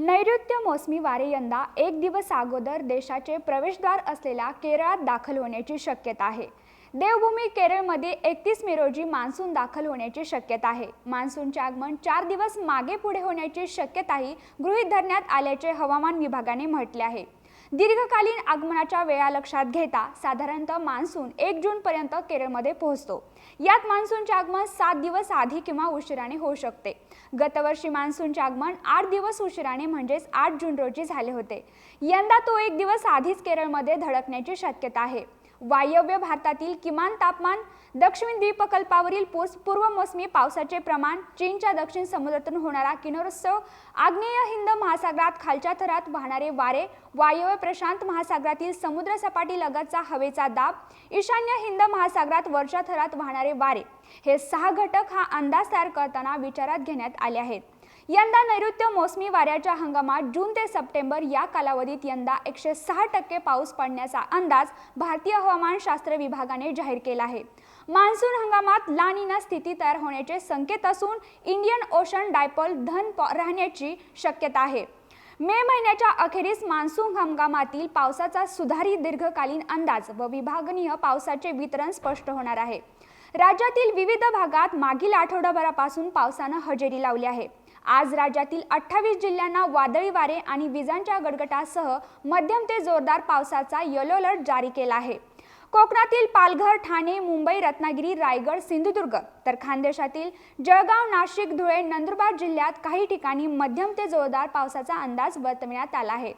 नैऋत्य मोसमी वारे यंदा एक दिवस अगोदर देशाचे प्रवेशद्वार असलेल्या केरळात दाखल होण्याची शक्यता आहे. देवभूमी केरळमध्ये एकतीस मे रोजी मान्सून दाखल होण्याची शक्यता आहे. मान्सूनचे आगमन चार दिवस मागे पुढे होण्याची शक्यताही गृहीत धरण्यात आल्याचे हवामान विभागाने म्हटले आहे. दीर्घकालीन आगमनाच्या वेळा लक्षात घेता साधारणतः मान्सून एक जूनपर्यंत केरळमध्ये पोहोचतो. यात मान्सूनचे आगमन सात दिवस आधी किंवा उशिराने होऊ शकते. गतवर्षी मान्सूनचे आगमन आठ दिवस उशिराने म्हणजेच आठ जून रोजी झाले होते. यंदा तो एक दिवस आधीच केरळमध्ये धडकण्याची शक्यता आहे. वायव्य भारतातील किमान तापमान दक्षिण द्वीपकल्पावरील पूस पूर्व मोसमी पावसाचे प्रमाण चीनच्या दक्षिण समुद्रातून होणारा किनोत्सव आग्नेय हिंद महासागरात खालच्या थरात वाहणारे वारे वायव्य प्रशांत महासागरातील समुद्र सपाटी लगतचा हवेचा दाब ईशान्य हिंद महासागरात वरच्या थरात वाहणारे वारे हे सहा घटक हा अंदाज तयार करताना विचारात घेण्यात आले आहेत. यंदा नैऋत्य मोसमी वाऱ्याच्या हंगामात जून ते सप्टेंबर या कालावधीत यंदा एकशे सहा टक्के पाऊस पडण्याचा अंदाज भारतीय हवामानशास्त्र विभागाने जाहीर केला आहे. मान्सून हंगामात लानिना स्थिती तयार होण्याचे संकेत असून इंडियन ओशन डायपॉल धन प- राहण्याची शक्यता आहे. मे महिन्याच्या अखेरीस मान्सून हंगामातील पावसाचा सुधारित दीर्घकालीन अंदाज व विभागनीय पावसाचे वितरण स्पष्ट होणार आहे. राज्यातील विविध भागात मागील आठवडाभरापासून पावसानं हजेरी लावली आहे. आज राज्यातील अठ्ठावीस जिल्ह्यांना वादळी वारे आणि विजांच्या गडगटासह मध्यम ते जोरदार पावसाचा येलो अलर्ट जारी केला आहे. कोकणातील पालघर ठाणे मुंबई रत्नागिरी रायगड सिंधुदुर्ग तर खानदेशातील जळगाव नाशिक धुळे नंदुरबार जिल्ह्यात काही ठिकाणी मध्यम ते जोरदार पावसाचा अंदाज वर्तविण्यात आला आहे.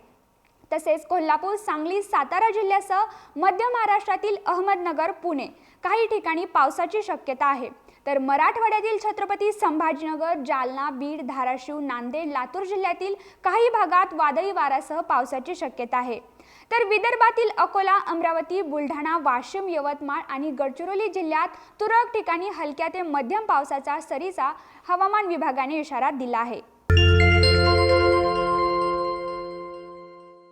तसेच कोल्हापूर सांगली सातारा जिल्ह्यासह मध्य महाराष्ट्रातील अहमदनगर पुणे काही ठिकाणी पावसाची शक्यता आहे. तर मराठवाड्यातील छत्रपती संभाजीनगर जालना बीड धाराशिव नांदेड लातूर जिल्ह्यातील काही भागात वादळी वाऱ्यासह पावसाची शक्यता आहे. तर विदर्भातील अकोला अमरावती बुलढाणा वाशिम यवतमाळ आणि गडचिरोली जिल्ह्यात तुरळक ठिकाणी हलक्या ते मध्यम पावसाचा सरीचा हवामान विभागाने इशारा दिला आहे.